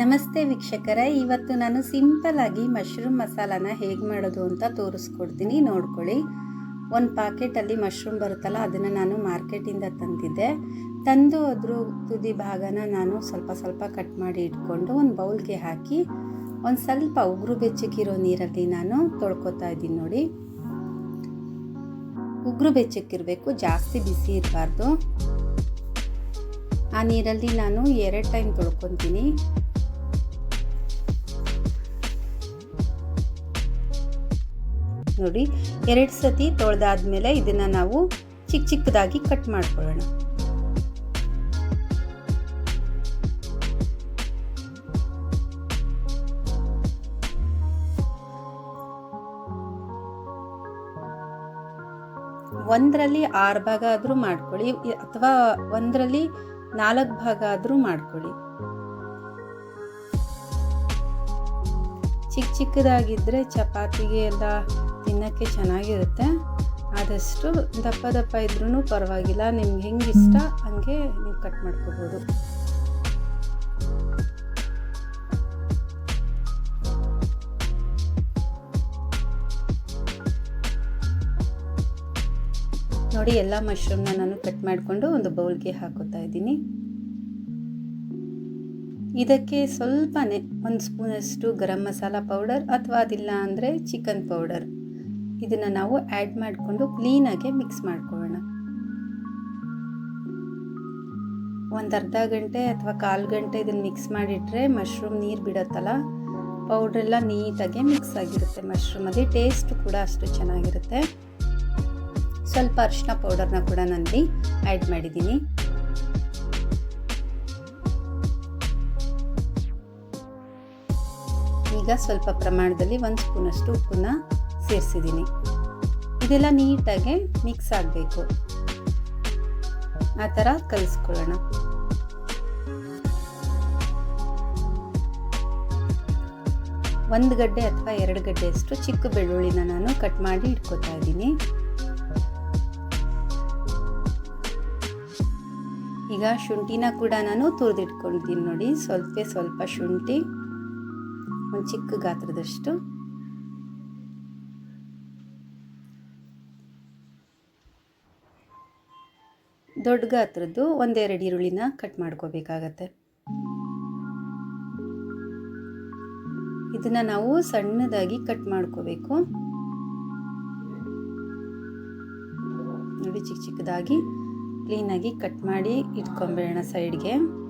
ನಮಸ್ತೆ ವೀಕ್ಷಕರ, ಇವತ್ತು ನಾನು ಸಿಂಪಲ್ ಆಗಿ ಮಶ್ರೂಮ್ ಮಸಾಲಾನ ಹೇಗೆ ಮಾಡೋದು ಅಂತ ತೋರಿಸ್ಕೊಡ್ತೀನಿ. ನೋಡ್ಕೊಳ್ಳಿ. ಒಂದು ಪಾಕೆಟಲ್ಲಿ ಮಶ್ರೂಮ್ ಬರುತ್ತಲ್ಲ, ಅದನ್ನು ನಾನು ಮಾರ್ಕೆಟಿಂದ ತಂದಿದ್ದೆ. ತಂದು ಅದ್ರ ತುದಿ ಭಾಗನ ನಾನು ಸ್ವಲ್ಪ ಸ್ವಲ್ಪ ಕಟ್ ಮಾಡಿ ಇಟ್ಕೊಂಡು ಒಂದು ಬೌಲ್ಗೆ ಹಾಕಿ, ಒಂದು ಸ್ವಲ್ಪ ಉಗುರು ಬೆಚ್ಚಕ್ಕಿರೋ ನೀರಲ್ಲಿ ನಾನು ತೊಳ್ಕೊತಾ ಇದ್ದೀನಿ ನೋಡಿ. ಉಗುರು ಬೆಚ್ಚಕ್ಕಿರಬೇಕು ಜಾಸ್ತಿ ಬಿಸಿ ಇರಬಾರ್ದು. ಆ ನೀರಲ್ಲಿ ನಾನು ಎರಡು ಟೈಮ್ ತೊಳ್ಕೊತೀನಿ. ನೋಡಿ ಎರಡು ಸತಿ ತೊಳೆದಾದ್ಮೇಲೆ ಇದನ್ನು ನಾವು ಚಿಕ್ಕ ಚಿಕ್ಕದಾಗಿ ಕಟ್ ಮಾಡ್ಕೊಳ್ಳೋಣ. ಒಂದರಲ್ಲಿ ಆರು ಭಾಗ ಆದರೂ ಮಾಡ್ಕೊಳ್ಳಿ, ಅಥವಾ ಒಂದರಲ್ಲಿ ನಾಲ್ಕು ಭಾಗ ಆದರೂ ಮಾಡ್ಕೊಳ್ಳಿ. ಚಿಕ್ಕ ಚಿಕ್ಕದಾಗಿದ್ದರೆ ಚಪಾತಿಗೆ ಎಲ್ಲ ತಿನ್ನೋಕ್ಕೆ ಚೆನ್ನಾಗಿರುತ್ತೆ. ಆದಷ್ಟು ದಪ್ಪ ದಪ್ಪ ಇದ್ರೂ ಪರವಾಗಿಲ್ಲ. ನಿಮ್ಗೆ ಹೆಂಗೆ ಇಷ್ಟ ಹಂಗೆ ನೀವು ಕಟ್ ಮಾಡ್ಕೋಬೋದು. ನೋಡಿ, ಎಲ್ಲ ಮಶ್ರೂಮ್ನ ನಾನು ಕಟ್ ಮಾಡಿಕೊಂಡು ಒಂದು ಬೌಲ್ಗೆ ಹಾಕೋತಾ ಇದ್ದೀನಿ. ಇದಕ್ಕೆ ಸ್ವಲ್ಪನೇ ಒಂದು ಸ್ಪೂನಷ್ಟು ಗರಂ ಮಸಾಲ ಪೌಡರ್ ಅಥವಾ ಅದಿಲ್ಲ ಅಂದರೆ ಚಿಕನ್ ಪೌಡರ್. ಇದನ್ನು ನಾವು ಆ್ಯಡ್ ಮಾಡಿಕೊಂಡು ಕ್ಲೀನಾಗೆ ಮಿಕ್ಸ್ ಮಾಡ್ಕೊಳ್ಳೋಣ. ಒಂದು ಅರ್ಧ ಗಂಟೆ ಅಥವಾ ಕಾಲು ಗಂಟೆ ಇದನ್ನು ಮಿಕ್ಸ್ ಮಾಡಿಟ್ರೆ ಮಶ್ರೂಮ್ ನೀರು ಬಿಡುತ್ತಲ್ಲ ಪೌಡ್ರೆಲ್ಲ ನೀಟಾಗಿ ಮಿಕ್ಸ್ ಆಗಿರುತ್ತೆ ಮಶ್ರೂಮಲ್ಲಿ ಟೇಸ್ಟ್ ಕೂಡ ಅಷ್ಟು ಚೆನ್ನಾಗಿರುತ್ತೆ. ಸ್ವಲ್ಪ ಅರಿಶಿನ ಪೌಡರ್ನ ಕೂಡ ನಾನಲ್ಲಿ ಆ್ಯಡ್ ಮಾಡಿದ್ದೀನಿ. ಈಗ ಸ್ವಲ್ಪ ಪ್ರಮಾಣದಲ್ಲಿ ಒಂದು ಸ್ಪೂನಷ್ಟು ಉಪ್ಪನ್ನ ಸೇರಿಸಿದ್ದೀನಿ. ಇದೆಲ್ಲ ನೀಟಾಗಿ ಮಿಕ್ಸ್ ಆಗಬೇಕು. ಆ ಥರ ಕಲಿಸ್ಕೊಳ್ಳೋಣ. ಒಂದು ಗಡ್ಡೆ ಅಥವಾ ಎರಡು ಗಡ್ಡೆಯಷ್ಟು ಚಿಕ್ಕ ಬೆಳ್ಳುಳ್ಳಿನ ನಾನು ಕಟ್ ಮಾಡಿ ಇಟ್ಕೋತಾ ಇದ್ದೀನಿ. ಈಗ ಶುಂಠಿನ ಕೂಡ ನಾನು ತುರಿದಿಟ್ಕೊಂಡಿದ್ದೀನಿ ನೋಡಿ, ಸ್ವಲ್ಪ ಸ್ವಲ್ಪ ಶುಂಠಿ. ಒಂದು ಚಿಕ್ಕ ಗಾತ್ರದಷ್ಟು. ದೊಡ್ಡ ಗಾತ್ರದ್ದು ಒಂದೆರಡು ಈರುಳ್ಳಿನ ಕಟ್ ಮಾಡ್ಕೋಬೇಕಾಗತ್ತೆ. ಇದನ್ನ ನಾವು ಸಣ್ಣದಾಗಿ ಕಟ್ ಮಾಡ್ಕೋಬೇಕು. ನೋಡಿ, ಚಿಕ್ಕ ಚಿಕ್ಕದಾಗಿ, ಕ್ಲೀನಾಗಿ ಕಟ್ ಮಾಡಿ ಇಟ್ಕೊಂಬೇಡೋಣ ಸೈಡ್ಗೆ.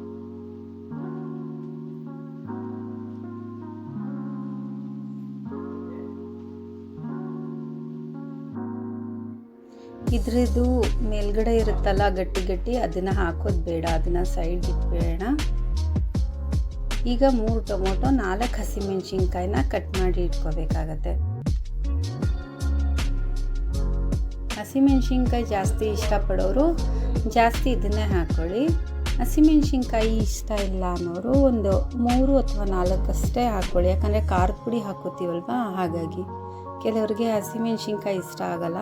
ಇದ್ರದ್ದು ಮೇಲ್ಗಡೆ ಇರುತ್ತಲ್ಲ ಗಟ್ಟಿ ಗಟ್ಟಿ, ಅದನ್ನು ಹಾಕೋದು ಬೇಡ, ಅದನ್ನು ಸೈಡ್ ಇಟ್ಬೇಡ ಈಗ ಮೂರು ಟೊಮೊಟೊ, ನಾಲ್ಕು ಹಸಿಮೆಣ್ಸಿನ್ಕಾಯಿನ ಕಟ್ ಮಾಡಿ ಇಟ್ಕೋಬೇಕಾಗತ್ತೆ. ಹಸಿಮೆಣ್ಸಿನ್ಕಾಯಿ ಜಾಸ್ತಿ ಇಷ್ಟಪಡೋರು ಜಾಸ್ತಿ ಇದನ್ನೇ ಹಾಕ್ಕೊಳ್ಳಿ ಹಸಿಮೆಣ್ಸಿನ್ಕಾಯಿ ಇಷ್ಟ ಇಲ್ಲ ಅನ್ನೋರು ಒಂದು ಮೂರು ಅಥವಾ ನಾಲ್ಕಷ್ಟೇ ಹಾಕ್ಕೊಳ್ಳಿ ಯಾಕಂದರೆ ಖಾರದ ಪುಡಿ ಹಾಕೋತೀವಲ್ವ? ಹಾಗಾಗಿ. ಕೆಲವರಿಗೆ ಹಸಿಮೆಣ್ಸಿನ್ಕಾಯಿ ಇಷ್ಟ ಆಗಲ್ಲ.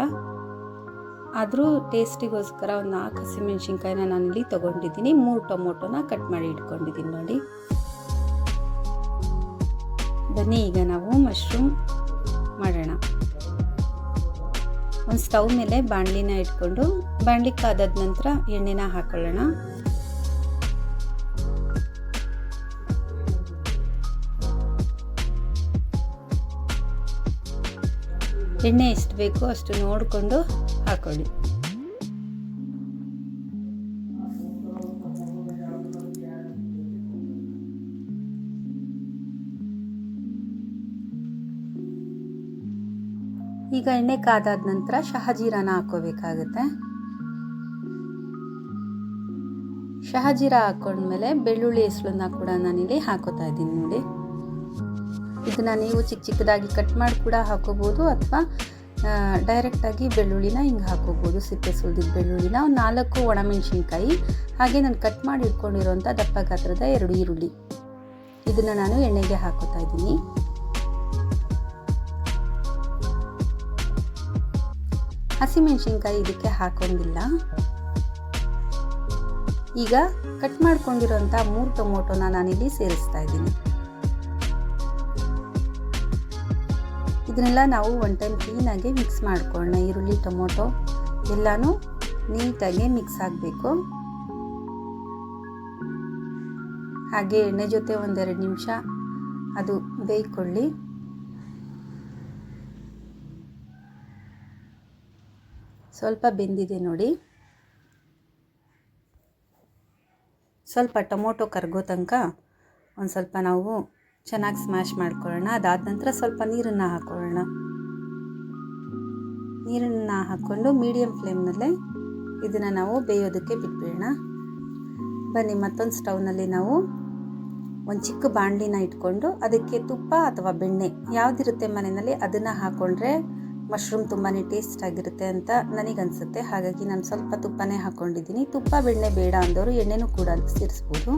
ಆದರೂ ಟೇಸ್ಟಿಗೋಸ್ಕರ ಒಂದು ನಾಲ್ಕು ಹಸಿಮೆಣ್ಸಿನ್ಕಾಯಿನ ಇಲ್ಲಿ ತೊಗೊಂಡಿದ್ದೀನಿ. ಮೂರು ಟೊಮೊಟೊನ ಕಟ್ ಮಾಡಿ ಇಟ್ಕೊಂಡಿದ್ದೀನಿ ನೋಡಿ. ಬನ್ನಿ, ಈಗ ನಾವು ಮಶ್ರೂಮ್ ಮಾಡೋಣ. ಒಂದು ಸ್ಟವ್ ಮೇಲೆ ಬಾಣಲಿನ ಇಟ್ಕೊಂಡು ಬಾಣಲಿ ಕಾದದ ನಂತರ ಎಣ್ಣೆನ ಹಾಕೊಳ್ಳೋಣ. ಎಣ್ಣೆ ಎಷ್ಟು ಬೇಕೋ ಅಷ್ಟು ನೋಡಿಕೊಂಡು ಹಾಕೊಳ್ಳಿ ಈಗ ಎಣ್ಣೆ ಕಾದಾದ ನಂತರ ಶಹಜೀರಾನ ಹಾಕೋಬೇಕಾಗುತ್ತೆ ಶಹಜೀರ ಹಾಕೊಂಡ್ಮೇಲೆ ಬೆಳ್ಳುಳ್ಳಿ ಹೆಸಳನ್ನ ಕೂಡ ನಾನಿಲ್ಲಿ ಹಾಕೋತಾ ಇದ್ದೀನಿ ನೋಡಿ. ಇದನ್ನ ನೀವು ಚಿಕ್ಕ ಚಿಕ್ಕದಾಗಿ ಕಟ್ ಮಾಡಿ ಕೂಡ ಹಾಕೋಬಹುದು ಅಥವಾ ಡೈರೆಕ್ಟಾಗಿ ಬೆಳ್ಳುಳ್ಳಿನ ಹಿಂಗೆ ಹಾಕೋಬೋದು ಸಿಪ್ಪೆ ಸುಲಿದಿದ್ದ ಬೆಳ್ಳುಳ್ಳಿನ ನಾಲ್ಕು ಒಣಮೆಣಸಿನ್ಕಾಯಿ. ಹಾಗೆ ನಾನು ಕಟ್ ಮಾಡಿ ಇಟ್ಕೊಂಡಿರುವಂಥ ದಪ್ಪ ಗಾತ್ರದ ಎರಡು ಈರುಳ್ಳಿ. ಇದನ್ನು ನಾನು ಎಣ್ಣೆಗೆ ಹಾಕೋತಾ ಇದ್ದೀನಿ. ಹಸಿಮೆಣಸಿನ್ಕಾಯಿ ಇದಕ್ಕೆ ಹಾಕೊಂಡಿಲ್ಲ. ಈಗ ಕಟ್ ಮಾಡ್ಕೊಂಡಿರೋಂಥ ಮೂರು ಟೊಮೊಟೊನ ನಾನಿಲ್ಲಿ ಸೇರಿಸ್ತಾ ಇದ್ದೀನಿ. ಇದನ್ನೆಲ್ಲ ನಾವು ಒನ್ ಟೈಮ್ ಕ್ಲೀನಾಗಿ ಮಿಕ್ಸ್ ಮಾಡ್ಕೊಳ್ಳೋಣ. ಈರುಳ್ಳಿ, ಟೊಮೊಟೊ ಎಲ್ಲನೂ ನೀಟಾಗಿ ಮಿಕ್ಸ್ ಆಗಬೇಕು. ಹಾಗೆ ಎಣ್ಣೆ ಜೊತೆ ಒಂದೆರಡು ನಿಮಿಷ ಅದು ಬೇಯ್ಕೊಳ್ಳಿ. ಸ್ವಲ್ಪ ಬೆಂದಿದೆ ನೋಡಿ. ಸ್ವಲ್ಪ ಟೊಮೊಟೊ ಕರಗೋ ತನಕ ಒಂದು ಸ್ವಲ್ಪ ನಾವು ಚೆನ್ನಾಗಿ ಸ್ಮ್ಯಾಶ್ ಮಾಡ್ಕೊಳ್ಳೋಣ. ಅದಾದ ನಂತರ ಸ್ವಲ್ಪ ನೀರನ್ನು ಹಾಕೊಳ್ಳೋಣ. ನೀರನ್ನು ಹಾಕ್ಕೊಂಡು ಮೀಡಿಯಮ್ ಫ್ಲೇಮ್ನಲ್ಲೇ ಇದನ್ನು ನಾವು ಬೇಯೋದಕ್ಕೆ ಬಿಟ್ಬಿಡೋಣ. ಬನ್ನಿ, ಮತ್ತೊಂದು ಸ್ಟೌವ್ನಲ್ಲಿ ನಾವು ಒಂದು ಚಿಕ್ಕ ಬಾಣಲಿನ ಇಟ್ಕೊಂಡು ಅದಕ್ಕೆ ತುಪ್ಪ ಅಥವಾ ಬೆಣ್ಣೆ ಯಾವುದಿರುತ್ತೆ ಮನೆಯಲ್ಲಿ ಅದನ್ನು ಹಾಕ್ಕೊಂಡ್ರೆ ಮಶ್ರೂಮ್ ತುಂಬಾ ಟೇಸ್ಟ್ ಆಗಿರುತ್ತೆ ಅಂತ ನನಗನ್ಸುತ್ತೆ. ಹಾಗಾಗಿ ನಾನು ಸ್ವಲ್ಪ ತುಪ್ಪನೇ ಹಾಕ್ಕೊಂಡಿದ್ದೀನಿ ತುಪ್ಪ, ಬೆಣ್ಣೆ ಬೇಡ ಅಂದವರು ಎಣ್ಣೆನೂ ಕೂಡ ಸೇರಿಸ್ಬೋದು.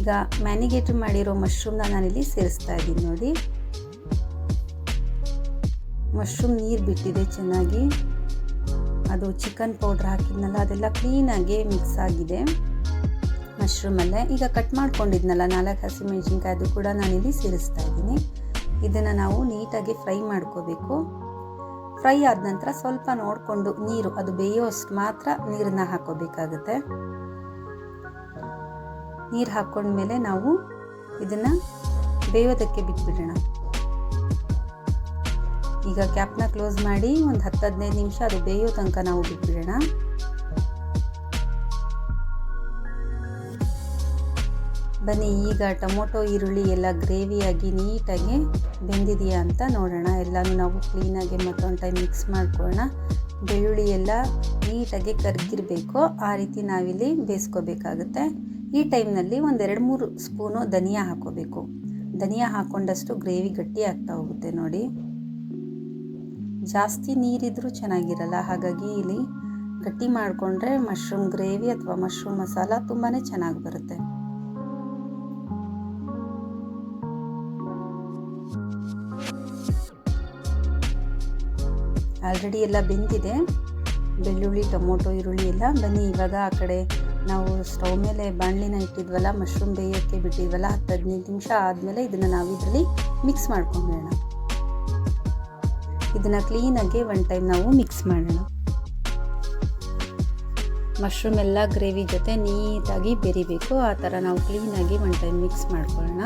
ಈಗ ಮ್ಯಾನಿಗೇಟ್ ಮಾಡಿರೋ ಮಶ್ರೂಮ್ನ ನಾನಿಲ್ಲಿ ಸೇರಿಸ್ತಾ ಇದ್ದೀನಿ ನೋಡಿ. ಮಶ್ರೂಮ್ ನೀರು ಬಿಟ್ಟಿದೆ ಚೆನ್ನಾಗಿ. ಅದು ಚಿಕನ್ ಪೌಡ್ರ್ ಹಾಕಿದ್ನಲ್ಲ, ಅದೆಲ್ಲ ಕ್ಲೀನಾಗಿ ಮಿಕ್ಸ್ ಆಗಿದೆ ಮಶ್ರೂಮಲ್ಲೇ. ಈಗ ಕಟ್ ಮಾಡ್ಕೊಂಡಿದ್ನಲ್ಲ, ನಾಲ್ಕು ಹಸಿಮೆಣಸಿನ್ಕಾಯಿ ಅದು ಕೂಡ ನಾನಿಲ್ಲಿ ಸೇರಿಸ್ತಾ ಇದ್ದೀನಿ. ಇದನ್ನು ನಾವು ನೀಟಾಗಿ ಫ್ರೈ ಮಾಡ್ಕೋಬೇಕು. ಫ್ರೈ ಆದ ನಂತರ ಸ್ವಲ್ಪ ನೋಡಿಕೊಂಡು ನೀರು, ಅದು ಬೇಯೋಷ್ಟು ಮಾತ್ರ ನೀರನ್ನು ಹಾಕೋಬೇಕಾಗುತ್ತೆ. ನೀರು ಹಾಕ್ಕೊಂಡ್ಮೇಲೆ ನಾವು ಇದನ್ನು ಬೇಯೋದಕ್ಕೆ ಬಿಟ್ಬಿಡೋಣ. ಈಗ ಕ್ಯಾಪ್ನ ಕ್ಲೋಸ್ ಮಾಡಿ ಒಂದು ಹತ್ತು ಹದಿನೈದು ನಿಮಿಷ ಅದು ಬೇಯೋ ತನಕ ನಾವು ಬಿಟ್ಬಿಡೋಣ. ಬನ್ನಿ, ಈಗ ಟೊಮೊಟೊ, ಈರುಳ್ಳಿ ಎಲ್ಲ ಗ್ರೇವಿಯಾಗಿ ನೀಟಾಗಿ ಬೆಂದಿದೆಯಾ ಅಂತ ನೋಡೋಣ. ಎಲ್ಲನೂ ನಾವು ಕ್ಲೀನಾಗಿ ಮತ್ತೊಂದು ಟೈಮ್ ಮಿಕ್ಸ್ ಮಾಡ್ಕೊಳ್ಳೋಣ. ಬೆಳ್ಳುಳ್ಳಿ ಎಲ್ಲ ನೀಟಾಗಿ ಕರ್ಗಿರಬೇಕು ಆ ರೀತಿ ನಾವಿಲ್ಲಿ ಬೇಯಿಸ್ಕೋಬೇಕಾಗುತ್ತೆ. ಈ ಟೈಮ್ನಲ್ಲಿ ಒಂದೆರಡು ಮೂರು ಸ್ಪೂನು ಧನಿಯಾ ಹಾಕೋಬೇಕು. ಧನಿಯಾ ಹಾಕ್ಕೊಂಡಷ್ಟು ಗ್ರೇವಿ ಗಟ್ಟಿ ಆಗ್ತಾ ಹೋಗುತ್ತೆ ನೋಡಿ. ಜಾಸ್ತಿ ನೀರಿದ್ರೂ ಚೆನ್ನಾಗಿರಲ್ಲ, ಹಾಗಾಗಿ ಇಲ್ಲಿ ಗಟ್ಟಿ ಮಾಡಿಕೊಂಡ್ರೆ ಮಶ್ರೂಮ್ ಗ್ರೇವಿ ಅಥವಾ ಮಶ್ರೂಮ್ ಮಸಾಲ ತುಂಬಾ ಚೆನ್ನಾಗಿ ಬರುತ್ತೆ. ಆಲ್ರೆಡಿ ಎಲ್ಲ ಬೆಂದಿದೆ. ಬೆಳ್ಳುಳ್ಳಿ, ಟೊಮೊಟೊ, ಈರುಳ್ಳಿ ಎಲ್ಲ ಬನ್ನಿ. ಇವಾಗ ಆ ಕಡೆ ನಾವು ಸ್ಟವ್ ಮೇಲೆ ಬಾಣಲಿನ ಇಟ್ಟಿದ್ವಲ್ಲ ಮಶ್ರೂಮ್ ಬೇಯೋಕ್ಕೆ ಬಿಟ್ಟಿದ್ವಲ್ಲ, ಹತ್ತು ಹದಿನೈದು ನಿಮಿಷ ಆದಮೇಲೆ ಇದನ್ನು ನಾವು ಇದರಲ್ಲಿ ಮಿಕ್ಸ್ ಮಾಡ್ಕೊಂಬಿಡೋಣ ಇದನ್ನು ಕ್ಲೀನಾಗಿ ಒನ್ ಟೈಮ್ ನಾವು ಮಿಕ್ಸ್ ಮಾಡೋಣ. ಮಶ್ರೂಮ್ ಎಲ್ಲ ಗ್ರೇವಿ ಜೊತೆ ನೀಟಾಗಿ ಬೆರಿಬೇಕು. ಆ ಥರ ನಾವು ಕ್ಲೀನಾಗಿ ಒನ್ ಟೈಮ್ ಮಿಕ್ಸ್ ಮಾಡ್ಕೊಳ್ಳೋಣ.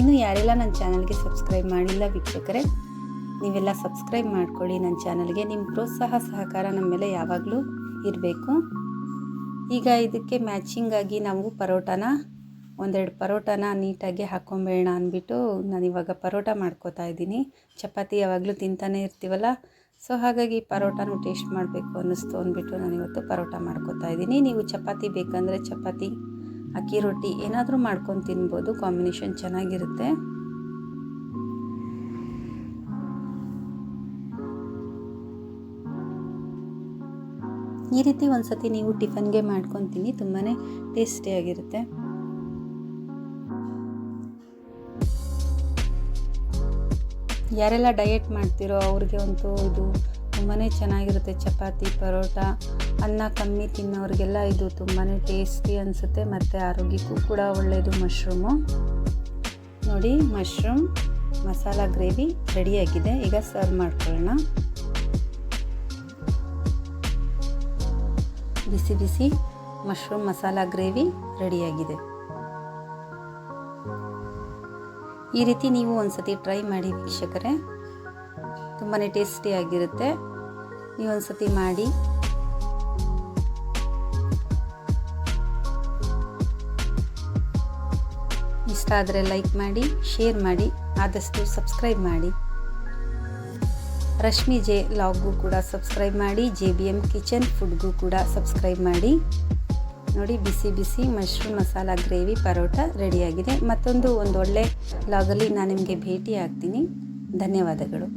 ಇನ್ನು ಯಾರೆಲ್ಲ ನನ್ನ ಚಾನಲ್ಗೆ ಸಬ್ಸ್ಕ್ರೈಬ್ ಮಾಡಿಲ್ಲ ವೀಕ್ಷಕರೇ ನೀವೆಲ್ಲ ಸಬ್ಸ್ಕ್ರೈಬ್ ಮಾಡ್ಕೊಳ್ಳಿ ನನ್ನ ಚಾನಲ್ಗೆ. ನಿಮ್ಮ ಪ್ರೋತ್ಸಾಹ, ಸಹಕಾರ ನಮ್ಮ ಮೇಲೆ ಯಾವಾಗಲೂ ಇರಬೇಕು. ಈಗ ಇದಕ್ಕೆ ಮ್ಯಾಚಿಂಗಾಗಿ ನಾವು ಪರೋಟಾನ, ಒಂದೆರಡು ಪರೋಟಾನ ನೀಟಾಗಿ ಹಾಕ್ಕೊಂಬೇಡ ಅಂದ್ಬಿಟ್ಟು ನಾನು ಇವಾಗ ಪರೋಟ ಮಾಡ್ಕೋತಾ ಇದ್ದೀನಿ. ಚಪಾತಿ ಯಾವಾಗಲೂ ತಿಂತಾನೆ ಇರ್ತೀವಲ್ಲ, ಸೊ ಹಾಗಾಗಿ ಪರೋಟಾನು ಟೇಸ್ಟ್ ಮಾಡಬೇಕು ಅನ್ನಿಸ್ತು ಅಂದ್ಬಿಟ್ಟು ನಾನಿವತ್ತು ಪರೋಟ ಮಾಡ್ಕೋತಾ ಇದ್ದೀನಿ. ನೀವು ಚಪಾತಿ ಬೇಕಂದರೆ ಚಪಾತಿ, ಅಕ್ಕಿ ರೊಟ್ಟಿ ಏನಾದರೂ ಮಾಡ್ಕೊಂಡು ತಿನ್ಬೋದು ಕಾಂಬಿನೇಷನ್ ಚೆನ್ನಾಗಿರುತ್ತೆ. ಈ ರೀತಿ ಒಂದ್ಸತಿ ನೀವು ಟಿಫನ್ಗೆ ಮಾಡ್ಕೊತೀನಿ ತುಂಬಾ ಟೇಸ್ಟಿಯಾಗಿರುತ್ತೆ ಯಾರೆಲ್ಲ ಡಯೆಟ್ ಮಾಡ್ತಿರೋ ಅವ್ರಿಗೆ ಅಂತೂ ಇದು ತುಂಬಾ ಚೆನ್ನಾಗಿರುತ್ತೆ. ಚಪಾತಿ, ಪರೋಟ, ಅನ್ನ ಕಮ್ಮಿ ತಿನ್ನೋರಿಗೆಲ್ಲ ಇದು ತುಂಬಾ ಟೇಸ್ಟಿ ಅನಿಸುತ್ತೆ. ಮತ್ತು ಆರೋಗ್ಯಕ್ಕೂ ಕೂಡ ಒಳ್ಳೆಯದು ಮಶ್ರೂಮು. ನೋಡಿ, ಮಶ್ರೂಮ್, ಮಸಾಲ ಗ್ರೇವಿ ರೆಡಿಯಾಗಿದೆ ಈಗ ಸರ್ವ್ ಮಾಡ್ಕೊಳ್ಳೋಣ. ಬಿಸಿ ಬಿಸಿ ಮಶ್ರೂಮ್ ಮಸಾಲ ಗ್ರೇವಿ ರೆಡಿಯಾಗಿದೆ. ಈ ರೀತಿ ನೀವು ಒಂದ್ಸತಿ ಟ್ರೈ ಮಾಡಿ ವೀಕ್ಷಕರೇ. ತುಂಬಾ ಟೇಸ್ಟಿಯಾಗಿರುತ್ತೆ ನೀವು ಒಂದ್ಸತಿ ಮಾಡಿ. ಇಷ್ಟ ಆದರೆ ಲೈಕ್ ಮಾಡಿ, ಶೇರ್ ಮಾಡಿ, ಆದಷ್ಟು ಸಬ್ಸ್ಕ್ರೈಬ್ ಮಾಡಿ. ರಶ್ಮಿ ಜೆ ಲಾಗ್ಗೂ ಕೂಡ ಸಬ್ಸ್ಕ್ರೈಬ್ ಮಾಡಿ, ಜೆ ಬಿ ಎಂ ಕಿಚನ್ ಫುಡ್ಗೂ ಕೂಡ ಸಬ್ಸ್ಕ್ರೈಬ್ ಮಾಡಿ. ನೋಡಿ, ಬಿಸಿ ಬಿಸಿ ಮಶ್ರೂಮ್ ಮಸಾಲ ಗ್ರೇವಿ ಪರೋಟ ರೆಡಿಯಾಗಿದೆ. ಮತ್ತೊಂದು, ಒಂದು ಒಳ್ಳೆ ಲಾಗಲ್ಲಿ ನಾನು ನಿಮಗೆ ಭೇಟಿ ಆಗ್ತೀನಿ. ಧನ್ಯವಾದಗಳು.